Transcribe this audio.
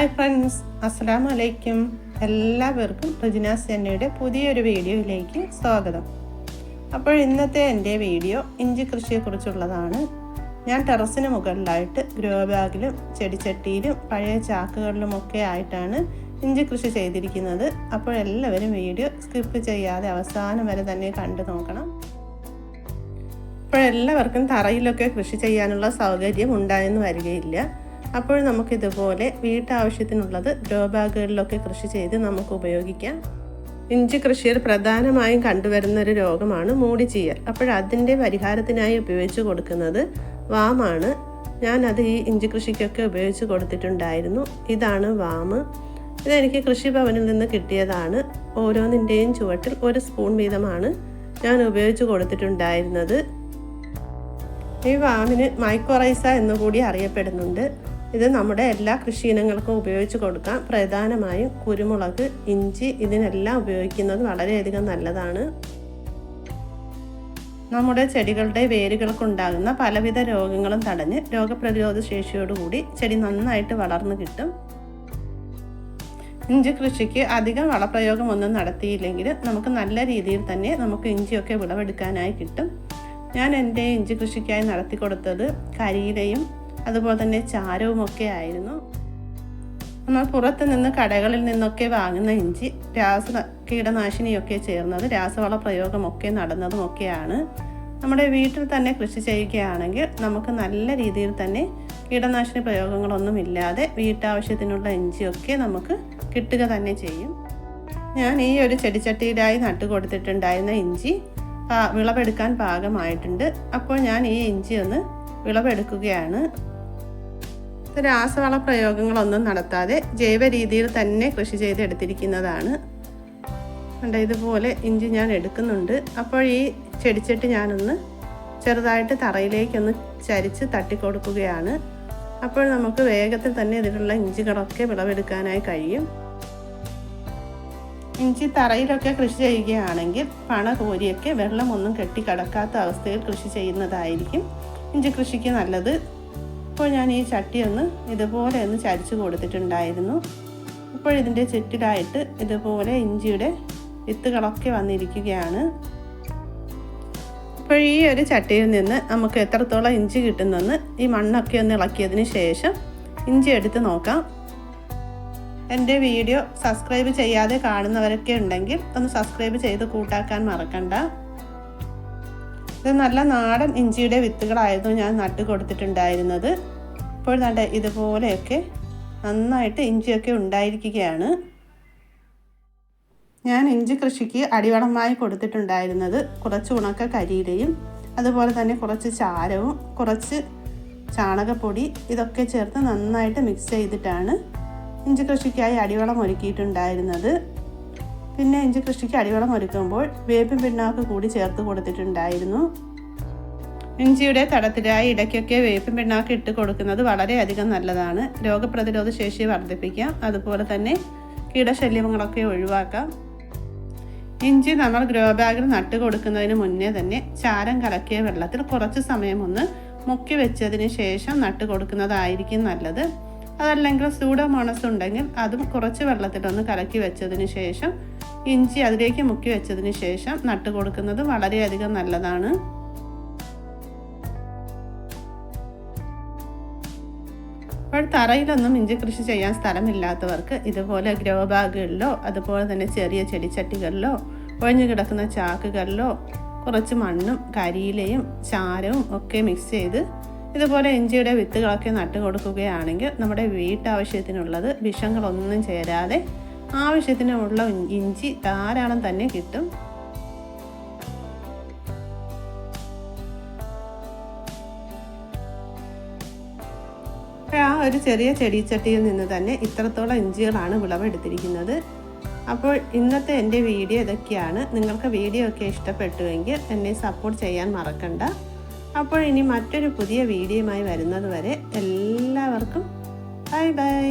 Hi friends അസ്സാം വലൈക്കും എല്ലാവർക്കും റജിനാസ് സെന്നയുടെ പുതിയൊരു വീഡിയോയിലേക്ക് സ്വാഗതം. അപ്പോൾ ഇന്നത്തെ എന്റെ വീഡിയോ ഇഞ്ചി കൃഷിയെക്കുറിച്ചുള്ളതാണ്. ഞാൻ ടെറസിന് മുകളിലായിട്ട് ഗ്രോ ബാഗിലും ചെടിച്ചട്ടിയിലും പഴയ ചാക്കുകളിലുമൊക്കെ ആയിട്ടാണ് ഇഞ്ചി കൃഷി ചെയ്തിരിക്കുന്നത്. അപ്പോൾ എല്ലാവരും വീഡിയോ സ്കിപ്പ് ചെയ്യാതെ അവസാനം വരെ തന്നെ കണ്ടു നോക്കണം. അപ്പോൾ എല്ലാവർക്കും തറയിലൊക്കെ കൃഷി ചെയ്യാനുള്ള സൗകര്യം ഉണ്ടായെന്ന് വരികയില്ല. അപ്പോൾ നമുക്കിതുപോലെ വീട്ടാവശ്യത്തിനുള്ളത് ഗ്രോ ബാഗുകളിലൊക്കെ കൃഷി ചെയ്ത് നമുക്ക് ഉപയോഗിക്കാം. ഇഞ്ചി കൃഷിയിൽ പ്രധാനമായും കണ്ടുവരുന്ന ഒരു രോഗമാണ് മൂടിച്ചീയൽ അപ്പോൾ അതിന്റെ പരിഹാരത്തിനായി ഉപയോഗിച്ച് കൊടുക്കുന്നത് വാമാണ്. ഞാനത് ഈ ഇഞ്ചി കൃഷിക്കൊക്കെ ഉപയോഗിച്ച് കൊടുത്തിട്ടുണ്ടായിരുന്നു. ഇതാണ് വാമ് ഇതെനിക്ക് കൃഷിഭവനിൽ നിന്ന് കിട്ടിയതാണ്. ഓരോന്നിന്റെയും ചുവട്ടിൽ ഒരു സ്പൂൺ വീതമാണ് ഞാൻ ഉപയോഗിച്ച് കൊടുത്തിട്ടുണ്ടായിരുന്നത്. ഈ വാമിന് മൈക്കോറൈസ എന്നുകൂടി അറിയപ്പെടുന്നുണ്ട്. ഇത് നമ്മുടെ എല്ലാ കൃഷി ഇനങ്ങൾക്കും ഉപയോഗിച്ച് കൊടുക്കാം. പ്രധാനമായും കുരുമുളക് ഇഞ്ചി ഇതിനെല്ലാം ഉപയോഗിക്കുന്നത് വളരെയധികം നല്ലതാണ്. നമ്മുടെ ചെടികളുടെ വേരുകൾക്കുണ്ടാകുന്ന പലവിധ രോഗങ്ങളും തടഞ്ഞ് രോഗപ്രതിരോധ ശേഷിയോടുകൂടി ചെടി നന്നായിട്ട് വളർന്നു കിട്ടും. ഇഞ്ചി കൃഷിക്ക് അധികം വളപ്രയോഗമൊന്നും നടത്തിയില്ലെങ്കിൽ നമുക്ക് നല്ല രീതിയിൽ തന്നെ നമുക്ക് ഇഞ്ചിയൊക്കെ വിളവെടുക്കാനായി കിട്ടും. ഞാൻ എന്റെ ഇഞ്ചി കൃഷിക്കായി നടത്തി കൊടുത്തത് കരിയിലയും അതുപോലെ തന്നെ ചാരവും ഒക്കെ ആയിരുന്നു. നമ്മൾ പുറത്ത് നിന്ന് കടകളിൽ നിന്നൊക്കെ വാങ്ങുന്ന ഇഞ്ചി രാസ കീടനാശിനിയൊക്കെ ചേർന്നത് രാസവള പ്രയോഗമൊക്കെ നടന്നതുമൊക്കെയാണ്. നമ്മുടെ വീട്ടിൽ തന്നെ കൃഷി ചെയ്യുകയാണെങ്കിൽ നമുക്ക് നല്ല രീതിയിൽ തന്നെ കീടനാശിനി പ്രയോഗങ്ങളൊന്നും ഇല്ലാതെ വീട്ടാവശ്യത്തിനുള്ള ഇഞ്ചിയൊക്കെ നമുക്ക് കിട്ടുക തന്നെ ചെയ്യും. ഞാൻ ഈ ഒരു ചെടിച്ചട്ടിയിലായി നട്ടു കൊടുത്തിട്ടുണ്ടായിരുന്ന ഇഞ്ചി വിളവെടുക്കാൻ പാകമായിട്ടുണ്ട്. അപ്പോൾ ഞാൻ ഈ ഇഞ്ചി ഒന്ന് വിളവെടുക്കുകയാണ്. രാസവള പ്രയോഗങ്ങളൊന്നും നടത്താതെ ജൈവ രീതിയിൽ തന്നെ കൃഷി ചെയ്തെടുത്തിരിക്കുന്നതാണ്. കണ്ട ഇതുപോലെ ഇഞ്ചി ഞാൻ എടുക്കുന്നുണ്ട്. അപ്പോൾ ഈ ചെടിച്ചട്ടി ഞാനൊന്ന് ചെറുതായിട്ട് തറയിലേക്കൊന്ന് ചരിച്ച് തട്ടിക്കൊടുക്കുകയാണ്. അപ്പോൾ നമുക്ക് വേഗത്തിൽ തന്നെ ഇതിലുള്ള ഇഞ്ചികളൊക്കെ വിളവെടുക്കാനായി കഴിയും. ഇഞ്ചി തറയിലൊക്കെ കൃഷി ചെയ്യുകയാണെങ്കിൽ പണ കോരിയൊക്കെ വെള്ളമൊന്നും കെട്ടിക്കിടക്കാത്ത അവസ്ഥയിൽ കൃഷി ചെയ്യുന്നതായിരിക്കും. ഇഞ്ചി കൃഷിക്ക് നല്ലത്. ഇപ്പോൾ ഞാൻ ഈ ചട്ടി ഒന്ന് ഇതുപോലെ ഒന്ന് ചരിച്ചു കൊടുത്തിട്ടുണ്ടായിരുന്നു. ഇപ്പോൾ ഇതിന്റെ ചുറ്റിലായിട്ട് ഇതുപോലെ ഇഞ്ചിയുടെ വിത്തുകളൊക്കെ വന്നിരിക്കുകയാണ്. ഇപ്പോൾ ഈ ഒരു ചട്ടിയിൽ നിന്ന് നമുക്ക് എത്രത്തോളം ഇഞ്ചി കിട്ടുന്നെന്ന് ഈ മണ്ണൊക്കെ ഒന്ന് ഇളക്കിയതിന് ശേഷം ഇഞ്ചി എടുത്ത് നോക്കാം. എന്റെ വീഡിയോ സബ്സ്ക്രൈബ് ചെയ്യാതെ കാണുന്നവരൊക്കെ ഉണ്ടെങ്കിൽ ഒന്ന് സബ്സ്ക്രൈബ് ചെയ്ത് കൂട്ടാക്കാൻ മറക്കണ്ട. ഇത് നല്ല നാടൻ ഇഞ്ചിയുടെ വിത്തുകളായിരുന്നു ഞാൻ നട്ട് കൊടുത്തിട്ടുണ്ടായിരുന്നത്. ഇപ്പോൾ നല്ല ഇതുപോലെയൊക്കെ നന്നായിട്ട് ഇഞ്ചിയൊക്കെ ഉണ്ടായിരിക്കുകയാണ്. ഞാൻ ഇഞ്ചി കൃഷിക്ക് അടിവളമായി കൊടുത്തിട്ടുണ്ടായിരുന്നത് കുറച്ച് ഉണക്ക കരിയിലയും അതുപോലെ തന്നെ കുറച്ച് ചാരവും കുറച്ച് ചാണകപ്പൊടി ഇതൊക്കെ ചേർത്ത് നന്നായിട്ട് മിക്സ് ചെയ്തിട്ടാണ് ഇഞ്ചി കൃഷിക്കായി അടിവളം ഒരുക്കിയിട്ടുണ്ടായിരുന്നത്. പിന്നെ ഇഞ്ചി കൃഷിക്ക് അടിവളം ഒരുക്കുമ്പോൾ വേപ്പിൻ പിണ്ണാക്ക് കൂടി ചേർത്ത് കൊടുത്തിട്ടുണ്ടായിരുന്നു. ഇഞ്ചിയുടെ തടത്തിലായി ഇടയ്ക്കൊക്കെ വേപ്പിൻ പിണ്ണാക്ക് ഇട്ട് കൊടുക്കുന്നത് വളരെയധികം നല്ലതാണ്. രോഗപ്രതിരോധ ശേഷി വർദ്ധിപ്പിക്കാം. അതുപോലെ തന്നെ കീടശല്യങ്ങളൊക്കെ ഒഴിവാക്കാം. ഇഞ്ചി നമ്മൾ ഗ്രോ ബാഗിൽ നട്ട് കൊടുക്കുന്നതിന് മുന്നേ തന്നെ ചാരം കലക്കിയ വെള്ളത്തിൽ കുറച്ച് സമയം ഒന്ന് മുക്കി വെച്ചതിന് ശേഷം നട്ട് കൊടുക്കുന്നതായിരിക്കും നല്ലത്. അതല്ലെങ്കിൽ സൂഡോമോണസ് ഉണ്ടെങ്കിൽ അതും കുറച്ച് വെള്ളത്തിലൊന്ന് കലക്കി വെച്ചതിന് ശേഷം ഇഞ്ചി അതിലേക്ക് മുക്കി വെച്ചതിന് ശേഷം നട്ട് കൊടുക്കുന്നത് വളരെയധികം നല്ലതാണ്. ഇപ്പോൾ തറയിലൊന്നും ഇഞ്ചി കൃഷി ചെയ്യാൻ സ്ഥലമില്ലാത്തവർക്ക് ഇതുപോലെ ഗ്രോ ബാഗുകളിലോ അതുപോലെ തന്നെ ചെറിയ ചെടിച്ചട്ടികളിലോ ഒഴിഞ്ഞു കിടക്കുന്ന ചാക്കുകളിലോ കുറച്ച് മണ്ണും കരിയിലയും ചാരവും ഒക്കെ മിക്സ് ചെയ്ത് ഇതുപോലെ ഇഞ്ചിയുടെ വിത്തുകളൊക്കെ നട്ടു കൊടുക്കുകയാണെങ്കിൽ നമ്മുടെ വീട്ടാവശ്യത്തിനുള്ളത് വിഷങ്ങളൊന്നും ചേരാതെ ആവശ്യത്തിനുള്ള ഇഞ്ചി ധാരാളം തന്നെ കിട്ടും. ആ ഒരു ചെറിയ ചെടിച്ചട്ടിയിൽ നിന്ന് തന്നെ ഇത്രത്തോളം ഇഞ്ചികളാണ് വിളവെടുത്തിരിക്കുന്നത്. അപ്പോൾ ഇന്നത്തെ എന്റെ വീഡിയോ ഇതൊക്കെയാണ്. നിങ്ങൾക്ക് വീഡിയോ ഒക്കെ ഇഷ്ടപ്പെട്ടുവെങ്കിൽ എന്നെ സപ്പോർട്ട് ചെയ്യാൻ മറക്കണ്ട. അപ്പോൾ ഇനി മറ്റൊരു പുതിയ വീഡിയോയുമായി വരുന്നത് വരെ എല്ലാവർക്കും ബൈ ബൈ.